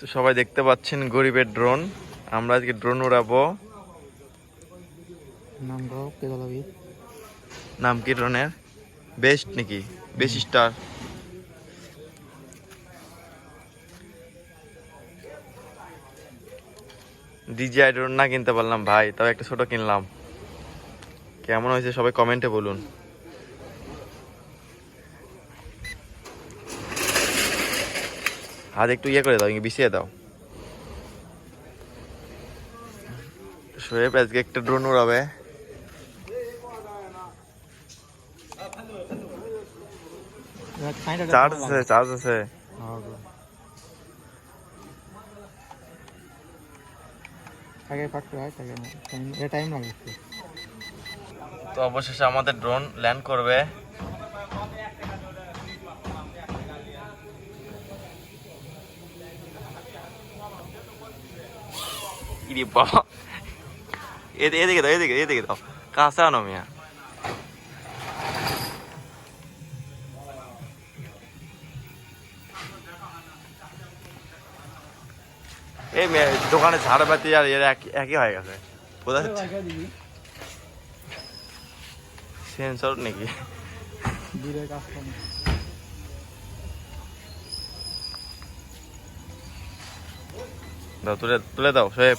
তো সবাই দেখতে পাচ্ছেন গরিবের ড্রোন। আমরা আজকে ড্রোন উড়াবো। নাম কে ড্রোনের? বেস্ট নাকি? Best star. ডিজিআই ড্রোন না কিনতে পারলাম ভাই তবে একটা ছোট কিনলাম। কেমন হয়েছে সবাই কমেন্টে বলুন। হাত একটু ইয়ে করে দাও বিছিয়ে দাও। শোয়েব আজকে একটা ড্রোন উড়াবে। চার্জ আছে চার্জ আছে। তো অবশেষে আমাদের ড্রোন ল্যান্ড করবে। ইরে বাবা এদিকে দাও এদিকে এদিকে দাও কাছে আনো মিয়া এই দোকানে ঝাড়বাতি আর এর এক- একই হয়ে গেছে বোঝা যাচ্ছে সেন্সর নাকি দাও তুলে তুলে দাও সোহেব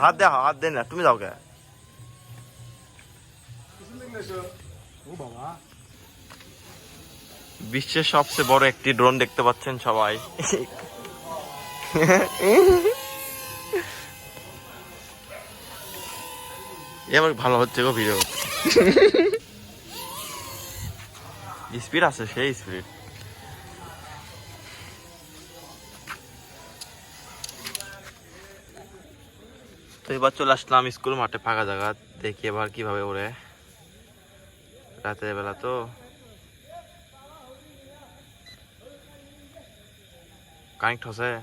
হাত দে হাত দে না, তুমি যাও কে? বিশ্বের সবচেয়ে বড় একটি ড্রোন দেখতে পাচ্ছেন সবাই। এবার ভালো হচ্ছে গো ভিডিও স্পিড আছে, সেই স্পিড। তো এবার চলে আসলাম স্কুল মাঠে ফাঁকা জায়গা। দেখি এবার কীভাবে ওড়ে। রাতের বেলা তো। কানেক্ট হচ্ছে।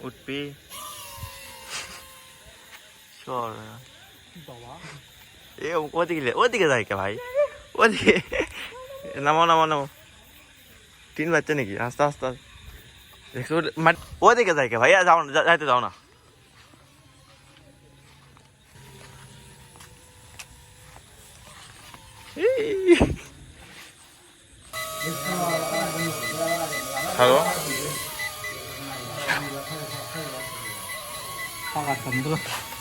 উঠবি। চল। বাবা এ ওদিকে লে- ওদিকে যাই কে ভাই? ওদিকে। নামো নামো নামো। তিন বাচ্চা নাকি? আস্তে আস্তে আস্তে। দেখছ ওটা- মানে ওদিকে যাই কে ভাই আ, যাও না যা- যাইতে যাও না হ্যালো টাকা খান